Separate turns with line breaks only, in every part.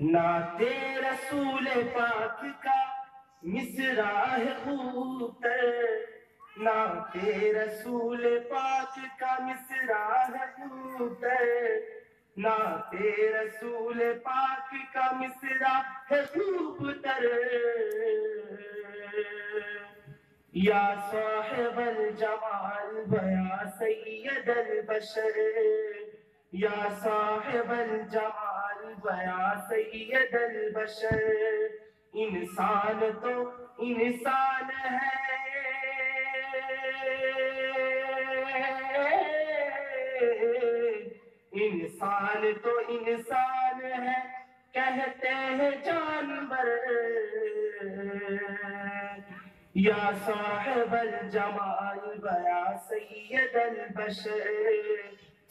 ناتے رسول پاک کا مصرا ہے خوب تر نعت رسول پاک کا مصرا ہے۔ خوب تر رسول پاک کا مصرا ہے خوب تر یا صاحب الجمال بیا سید البشر۔ یا صاحب الجمال بیا سید البشر۔ انسان تو انسان ہے۔ انسان تو انسان ہے، کہتے ہیں جانور۔ یا صاحب الجمال، بیا سید البشر۔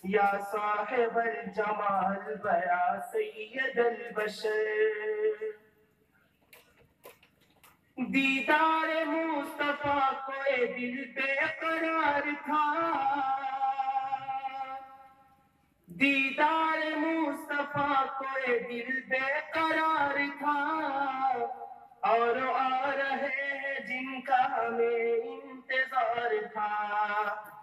یا صاحب الجمال و یا سید البشر. دیدار مصطفیٰ کو اے دل پہ قرار تھا. دیدار مصطفیٰ کو اے دل پہ قرار تھا. اور آ رہے ہیں جن کا ہمیں انتظار تھا.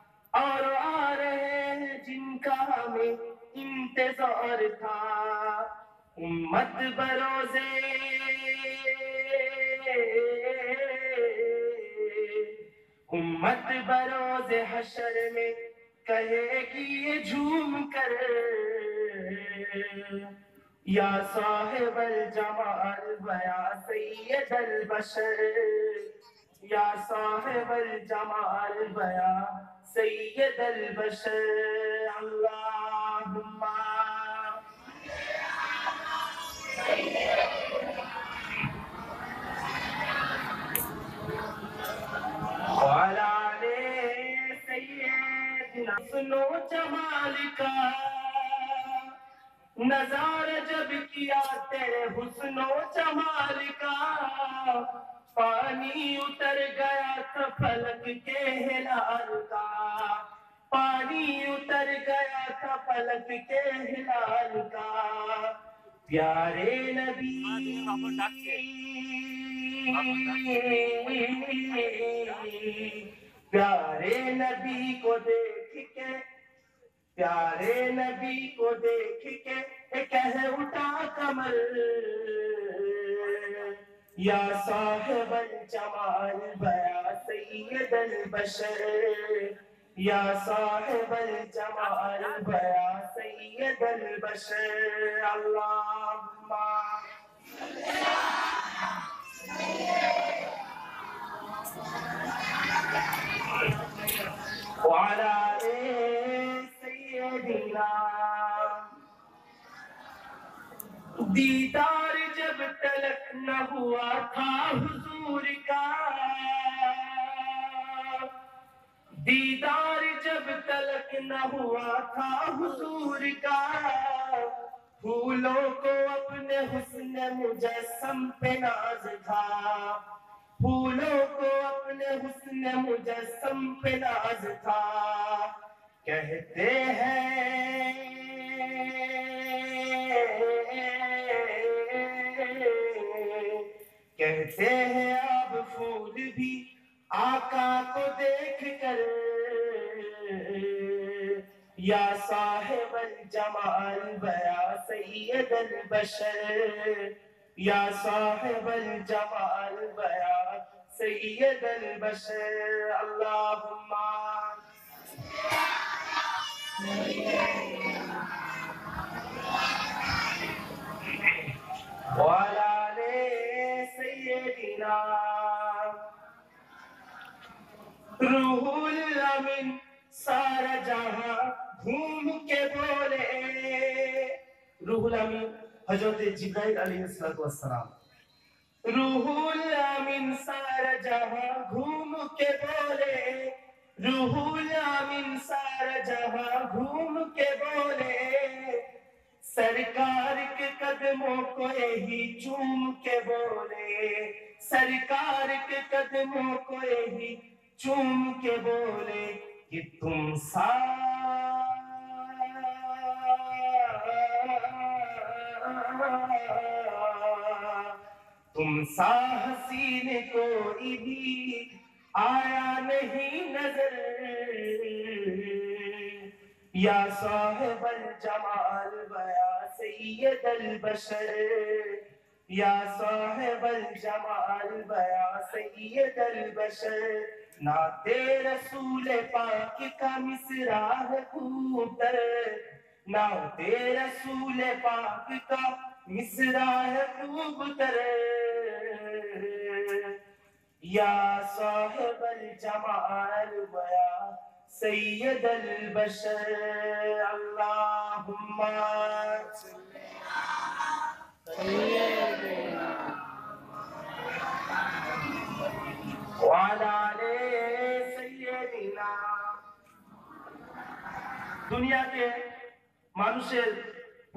انتظار تھا۔ امت بروزے۔ امت بروز حشر میں کہے کہ یہ جھوم کر۔ یا صاحب الجمال و یا سید البشر۔ یا صاحب الجمال بیا سید البشر، اللہم سنو جمال کا نظار جب کیا تیرے حسن و جمال کا پانی اتر گیا تھا فلک کے ہلال کا۔ پانی اتر گیا تھا فلک کے ہلال کا۔ پیارے نبی پیارے نبی کو دیکھ کے، پیارے نبی کو دیکھ کے کہہ اٹھا کمل یا صاحب الجمال بیا سید البشر. یا صاحب الجمال بیا سید البشر. اللہم وعلى سيدنا دیدار جب تلک نہ ہوا تھا حضور کا۔ دیدار جب تلک نہ ہوا تھا حضور کا۔ پھولوں کو اپنے حسن مجسم پہ ناز تھا۔ پھولوں کو اپنے حسن مجسم پہ ناز تھا۔ کہتے ہیں کہتے ہیں اب پھول بھی آقا کو دیکھ کر۔ یا صاحب الجمال بیا سید البشر۔ یا صاحب الجمال بیا سید البشر۔ اللہم سید اللہ روحل امن سارا جہاں گھوم کے بولے روح الامن حضرت جبرائیل علیہ الصلوۃ روح الامین سارا جہاں گھوم کے بولے روح الامین سارا جہاں گھوم کے بولے سرکار کے قدموں کو یہی چوم کے بولے سرکار کے قدموں کو یہی چوم کے بولے کہ تم سا تم سا حسین کوئی بھی آیا نہیں نظر۔ یا صاحب الجمال بیا سید البشر۔ یا صاحب الجمال بیا سید البشر۔ नाते रसूल पाक का मिसरा है खूबतर नाते रसूल पाक का मिसरा है खूबतर या साहिबल जमाल बया सैयदल बशर अल्लाहुम्मा وعلى দুনিয়াকে মানুষের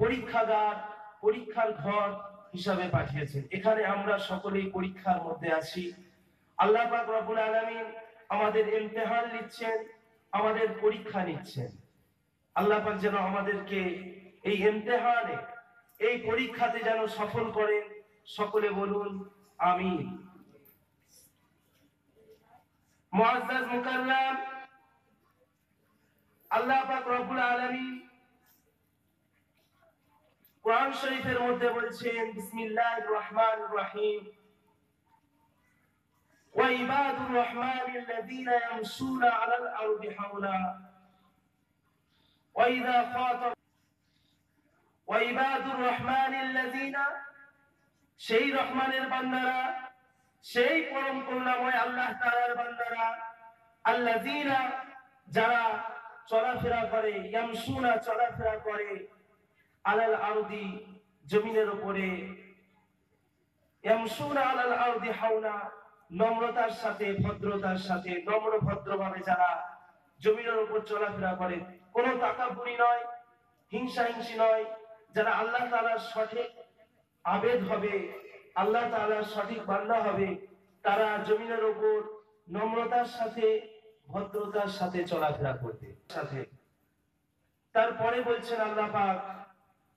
পরীক্ষাগার, পরীক্ষার ঘর হিসাবে পাঠিয়েছেন। এখানে আমরা সকলেই পরীক্ষার মধ্যে আছি। আল্লাহ পাক আলামিন আমাদের ইমতিহান নিচ্ছেন আমাদের পরীক্ষা নিচ্ছেন। আল্লাহ যেন আমাদেরকে এই ইমতিহানে, এই পরীক্ষাতে যেন সফল করেন। সকলে বলুন, আমিন। মুআজ্জাজ মুকাররাম আল্লাহ পাক রব্বুল আলামিন কোরআন শরীফের মধ্যে বলছেন বিসমিল্লাহির রহমানির রহিম وعباد الرحمن الذين يمشون على الأرض حولا وإذا خاطب وعباد الرحمن الذين সেই রহমানের বান্দারা সেই পরম করুণাময় আল্লাহ তাআলার বান্দারা আল্লাযীনা যারা চলাফেরা করে ইয়ামশুনা চলাফেরা করে আলাল আরদি জমিনের উপরে ইয়ামশুনা আলাল আরদি হাওলা, নম্রতার সাথে, ভদ্রতার সাথে, নম্র ভদ্রভাবে যারা জমিনের উপর চলাফেরা করে, কোনো তাকাপুরি নয় হিংসা হিংসি নয়, যারা আল্লাহ তালার সঠিক আবেদ হবে, আল্লাহ তাআলার সঠিক বান্দা হবে, তারা জমিনের উপর নম্রতার সাথে ভদ্রতার সাথে চলাফেরা করবে, সাথে। তারপরে বলছেন আল্লাহ পাক,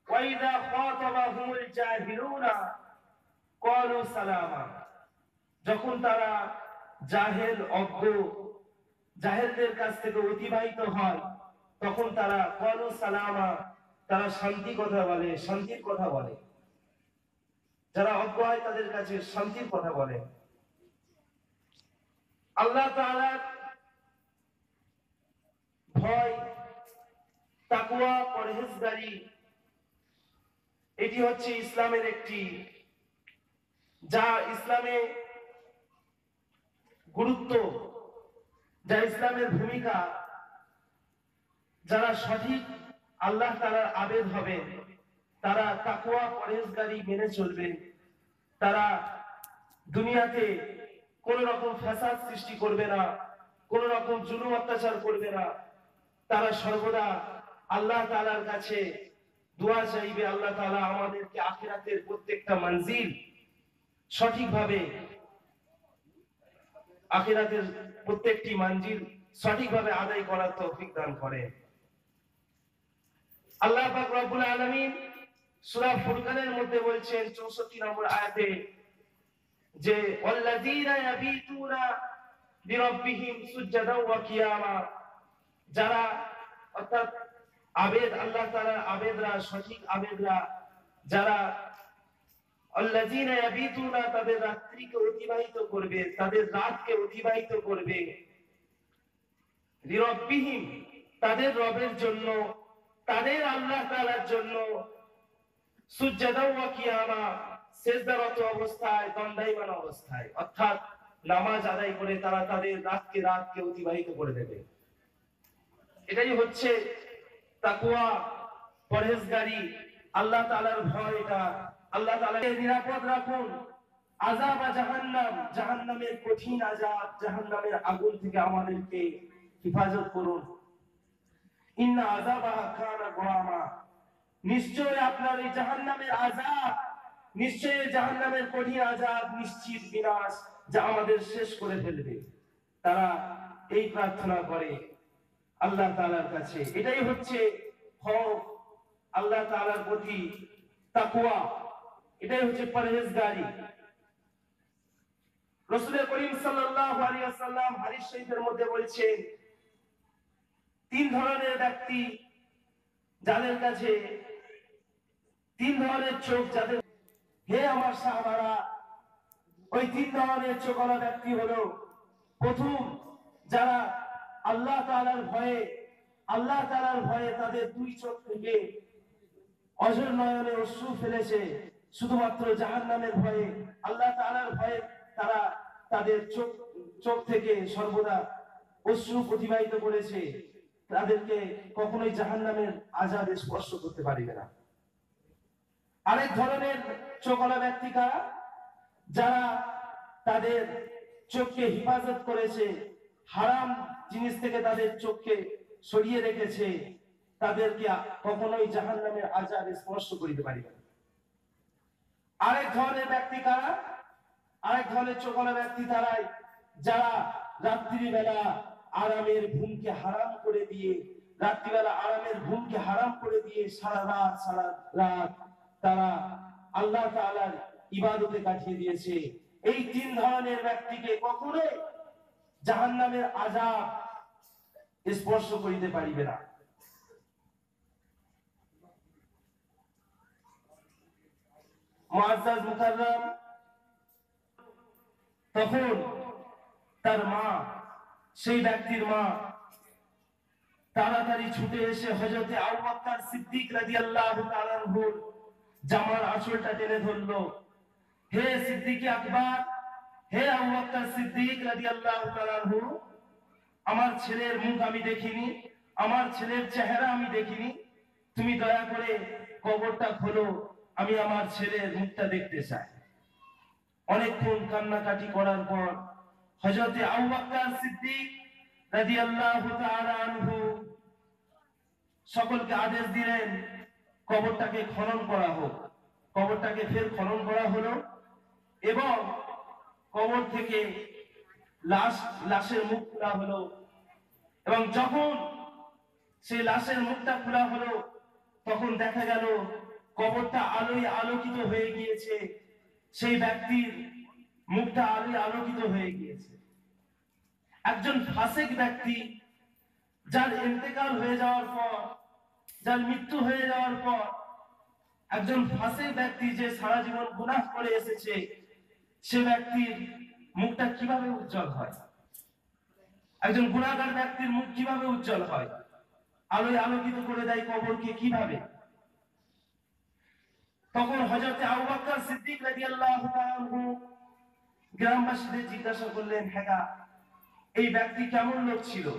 ওয়াইদা খাতাবাহুমুল জাহিলুনা ক্বালু সালামা। যখন তারা জাহেল, অজ্ঞ, জাহেলদের কাছ থেকে অতিবাহিত হয়, তখন তারা ক্বালু সালামা, তারা শান্তি কথা বলে, শান্তির কথা বলে। যারা অজ্ঞ হয় তাদের কাছে শান্তির কথা বলে। আল্লাহ তাআলার এটি হচ্ছে ইসলামের একটি, যা ইসলামে গুরুত্ব, যা ইসলামের ভূমিকা, যারা সঠিক আল্লাহ তাআলার আবেদ হবে তারা তাকুয়া পরহেজগারি মেনে চলবে তারা দুনিয়াতে কোন রকম ফ্যাসাদ সৃষ্টি করবে না, কোন রকম জুলুম অত্যাচার করবে না। তারা সর্বদা আল্লাহ তাআলার কাছে দোয়া চাইবে, আল্লাহ তাআলা আমাদেরকে আখিরাতের প্রত্যেকটা মঞ্জিল সঠিকভাবে, আখিরাতের প্রত্যেকটি মঞ্জিল সঠিকভাবে আদায় করার তৌফিক দান করেন আল্লাহ পাক রব্বুল আলামিন সূরা ফুরকানের মধ্যে বলছেন 64 নম্বর আয়াতে যে, ওয়াল্লাযীনা ইয়াবিতুনা লিরাব্বিহিম সুজদাও ওয়া কিয়ামা। যারা অর্থাৎ আবেদ, আল্লাহ তাআলার আবেদরা, সঠিক আবেদরা, যারা তাদের রাত্রিকে অতিবাহিত করবে, তাদের রাতকে অতিবাহিত করবে। তাদের রবের জন্য, তাদের আল্লাহ তাআলার জন্য অবস্থায়, দণ্ডায়মান অবস্থায়, অর্থাৎ নামাজ আদায় করে তারা তাদের রাতকে রাতকে অতিবাহিত করে দেবে। এটাই হচ্ছে তাকুয়া পরহেজগারি। আল্লাহ তাআলার ভয় এটা। আল্লাহ তাআলাকে নিরাপদ রাখুন। আযাব জাহান্নাম। জাহান্নামের কঠিন আযাব, জাহান্নামের আগুন থেকে আমাদেরকে করুন। ইন্না নিশ্চয় আপনার এই জাহান্নামের নিশ্চয় জাহান্নামের কঠিন নিশ্চিত বিনাশ যা আমাদের শেষ করে ফেলবে। তারা এই প্রার্থনা করে। আল্লাহ তাআলার কাছে। এটাই হচ্ছে আল্লাহ তাআলার প্রতি তাকওয়া। এটাই হচ্ছে পরহেজগারি। রসুল করিম মধ্যে তিন ধরনের ব্যক্তি যাদের কাছে, তিন ধরনের চোখ যাদের, হে আমার সাহাবারা, ওই তিন ধরনের চোখওয়ালা ব্যক্তি হলো প্রথম যারা আল্লাহ তাআলার ভয়ে, আল্লাহ তাআলার ভয়ে তাদের দুই চোখ থেকে অজর নয়নে অশ্রু ফেলেছে। শুধুমাত্র জাহান নামের ভয়ে, আল্লাহ তাআলার ভয়ে তারা তাদের চোখ চোখ থেকে সর্বদা অশ্রু প্রতিবাহিত করেছে। তাদেরকে কখনোই জাহান নামের আজাদ স্পর্শ করতে পারবে না। আরেক ধরনের চোখলা ব্যক্তি কারা? যারা তাদের চোখকে হেফাজত করেছে হারাম জিনিস থেকে তাদের চোখকে সরিয়ে রেখেছে, তাদেরকে কখনোই জাহান নামের আজাদ স্পর্শ করিতে পারিবে না। আরেক ধরনের ব্যক্তি কারা? আরেক ধরনের চোখলা ব্যক্তি তারাই, যারা রাত্রিবেলা আরামের ঘুমকে হারাম করে দিয়ে, রাত্রিবেলা আরামের ঘুমকে হারাম করে দিয়ে সারা রাত সারা রাত তারা আল্লাহ তাআলার ইবাদতে কাটিয়ে দিয়েছে। এই তিন ধরনের ব্যক্তিকে কখনোই জাহান্নামের আযাব স্পর্শ করিতে পারিবে না। তখন তার মা, সেই ব্যক্তির মা, তাড়াতাড়ি ছুটে এসে হজরতে আবু বকর সিদ্দিক রাদিয়াল্লাহু তাআলা আনহুর জামার আঁচলটা টেনে ধরলো। হে সিদ্দিক আকবর, হে আবু বকর সিদ্দিক রাদিয়াল্লাহু তাআলা আনহু আমার ছেলের মুখ আমি দেখিনি, আমার ছেলের চেহারা আমি দেখিনি। তুমি দয়া করে কবরটা খোলো, আমি আমার ছেলের মুখটা দেখতে চাই। অনেকক্ষণ কান্নাকাটি করার পর হজরতে আবু সিদ্দিক রাদিয়াল্লাহু তাআলা আনহু সকলকে আদেশ দিলেন, কবরটাকে খনন করা হোক। কবরটাকে ফের খনন করা হলো এবং কবর থেকে লাশ, লাশের মুখ খোলা হলো। এবং যখন সেই লাশের মুখটা খোলা হলো, তখন দেখা গেল কবরটা আলোয় আলোকিত হয়ে গিয়েছে। সেই ব্যক্তির মুখটা আলোয় আলোকিত হয়ে গিয়েছে। একজন ফাসেক ব্যক্তি যার ইন্তেকাল হয়ে যাওয়ার পর, যার মৃত্যু হয়ে যাওয়ার পর, একজন ফাসেক ব্যক্তি যে সারা জীবন গুনাহ করে এসেছে, সে ব্যক্তির মুখটা কীভাবে উজ্জ্বল হয়? একজন গুণাগার ব্যক্তির মুখ কীভাবে উজ্জ্বল হয়? আলোয় আলোকিত করে দেয় কবরকে কীভাবে? তখন হজরতে আবু সিদ্দিক রাদিয়াল্লাহু তাআলা গ্রামবাসীদের জিজ্ঞাসা করলেন হ্যাঁ এই ব্যক্তি কেমন লোক ছিল?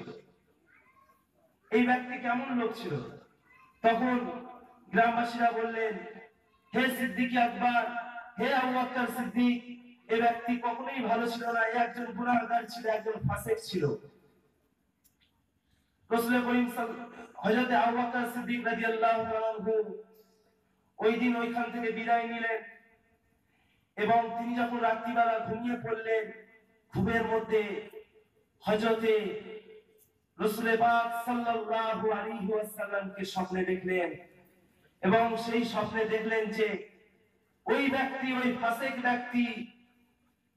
এই ব্যক্তি কেমন লোক ছিল? তখন গ্রামবাসীরা বললেন, হে সিদ্দিক আকবর, হে আবু সিদ্দিক এই ব্যক্তি কখনোই ভালো ছিল না, এ একজন গুনাহগার ছিল, একজন ফাসিক ছিল। রাসূল করিম সিদ্দিক রাদিয়াল্লাহু ওই দিন ওইখান থেকে বিদায় নিলেন এবং তিনি যখন রাত্রিবেলা ঘুমিয়ে পড়লেন, ঘুমের মধ্যে রসুলে পাক সাল্লাল্লাহু আলাইহি ওয়াসাল্লামকে স্বপ্নে দেখলেন এবং সেই স্বপ্নে দেখলেন যে ওই ব্যক্তি, ওই ফাসিক ব্যক্তি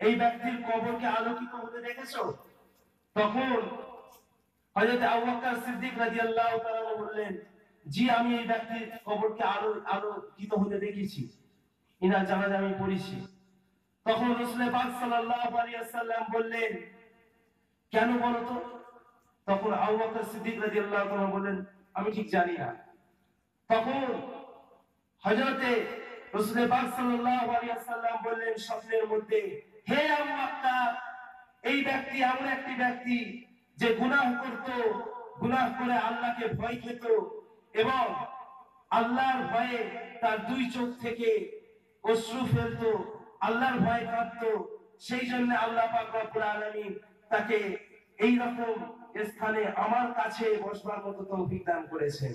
এই ব্যক্তির কবরকে আলোকিত হতে দেখেছ? তখন হযরত আবু বকর সিদ্দিক রাদিয়াল্লাহু তাআলা বললেন, জি, আমি এই ব্যক্তির কবরকে আলো, আলোকিত হতে দেখেছি। ইনার জানাজা আমি পড়েছি। তখন রসুল পাক সাল্লাল্লাহু আলাইহি ওয়াসাল্লাম বললেন, কেন বলো তো? তখন আবু বকর সিদ্দিক রাদিয়াল্লাহু তাআলা বললেন, আমি ঠিক জানি না। তখন হযরতে রসুল পাক সাল্লাল্লাহু আলাইহি ওয়াসাল্লাম বললেন, স্বপ্নের মধ্যে হে এই ব্যক্তি এমন একটি ব্যক্তি যে গুনাহ করত, গুনাহ করে আল্লাহকে ভয় খেত এবং আল্লাহর ভয়ে তার দুই চোখ থেকে অশ্রু ফেলতো, আল্লাহর ভয় কাঁদতো সেই জন্য আল্লাহ পাক তাকে এই রকম স্থানে আমার কাছে বসবার মতো তৌফিক দান করেছেন।